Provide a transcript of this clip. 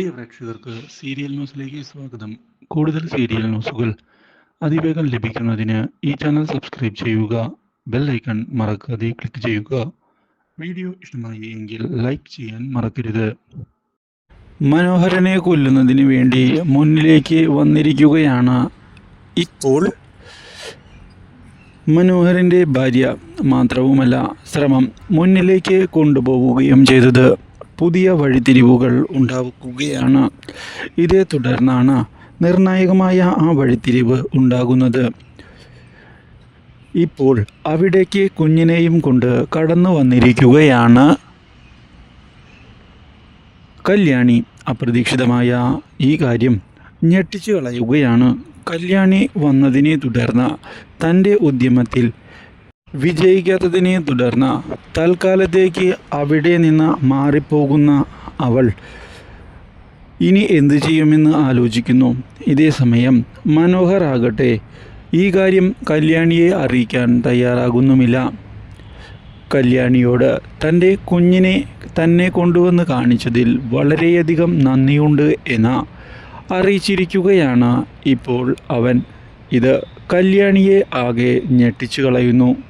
പ്രിയ പ്രേക്ഷകർക്ക് സീരിയൽ ന്യൂസിലേക്ക് സ്വാഗതം. കൂടുതൽ സീരിയൽ ന്യൂസുകൾ അതിവേഗം ലഭിക്കുന്നതിന് ഈ ചാനൽ സബ്സ്ക്രൈബ് ചെയ്യുക ബെൽ ഐക്കൺ മറക്കാതെ ക്ലിക്ക് ചെയ്യുക. വീഡിയോ ഇഷ്ടമായി എങ്കിൽ ലൈക്ക് ചെയ്യാൻ മറക്കരുത്. മനോഹരനെ കൊല്ലുന്നതിന് വേണ്ടി മുന്നിലേക്ക് വന്നിരിക്കുകയാണ് ഇപ്പോൾ മനോഹരന്റെ ഭാര്യ മാത്രവുമല്ല ശ്രമം മുന്നിലേക്ക് കൊണ്ടുപോവുകയും ചെയ്തത്. പുതിയ വഴിത്തിരിവുകൾ ഉണ്ടാക്കുകയാണ്. ഇതേ തുടർന്നാണ് നിർണായകമായ ആ വഴിത്തിരിവ് ഉണ്ടാകുന്നത്. ഇപ്പോൾ അവിടേക്ക് കുഞ്ഞിനെയും കൊണ്ട് കടന്നു വന്നിരിക്കുകയാണ്. കല്യാണി അപ്രതീക്ഷിതമായ ഈ കാര്യം ഞെട്ടിച്ചു കളയുകയാണ്. കല്യാണി വന്നതിനെ തുടർന്ന് തന്റെ ഉദ്യമത്തിൽ വിജയിക്കാത്തതിനെ തുടർന്ന് തൽക്കാലത്തേക്ക് അവിടെ നിന്ന് മാറിപ്പോകുന്ന അവൾ ഇനി എന്തു ചെയ്യുമെന്ന് ആലോചിക്കുന്നു. ഇതേ സമയം മനോഹർ ആകട്ടെ ഈ കാര്യം കല്യാണിയെ അറിയിക്കാൻ തയ്യാറാകുന്നുമില്ല. കല്യാണിയോട് തന്റെ കുഞ്ഞിനെ തന്നെ കൊണ്ടുവന്ന് കാണിച്ചതിൽ വളരെയധികം നന്ദിയുണ്ട് എന്ന അറിയിച്ചിരിക്കുകയാണ് ഇപ്പോൾ അവൻ. ഇത് കല്യാണിയെ ആകെ ഞെട്ടിച്ചു കളയുന്നു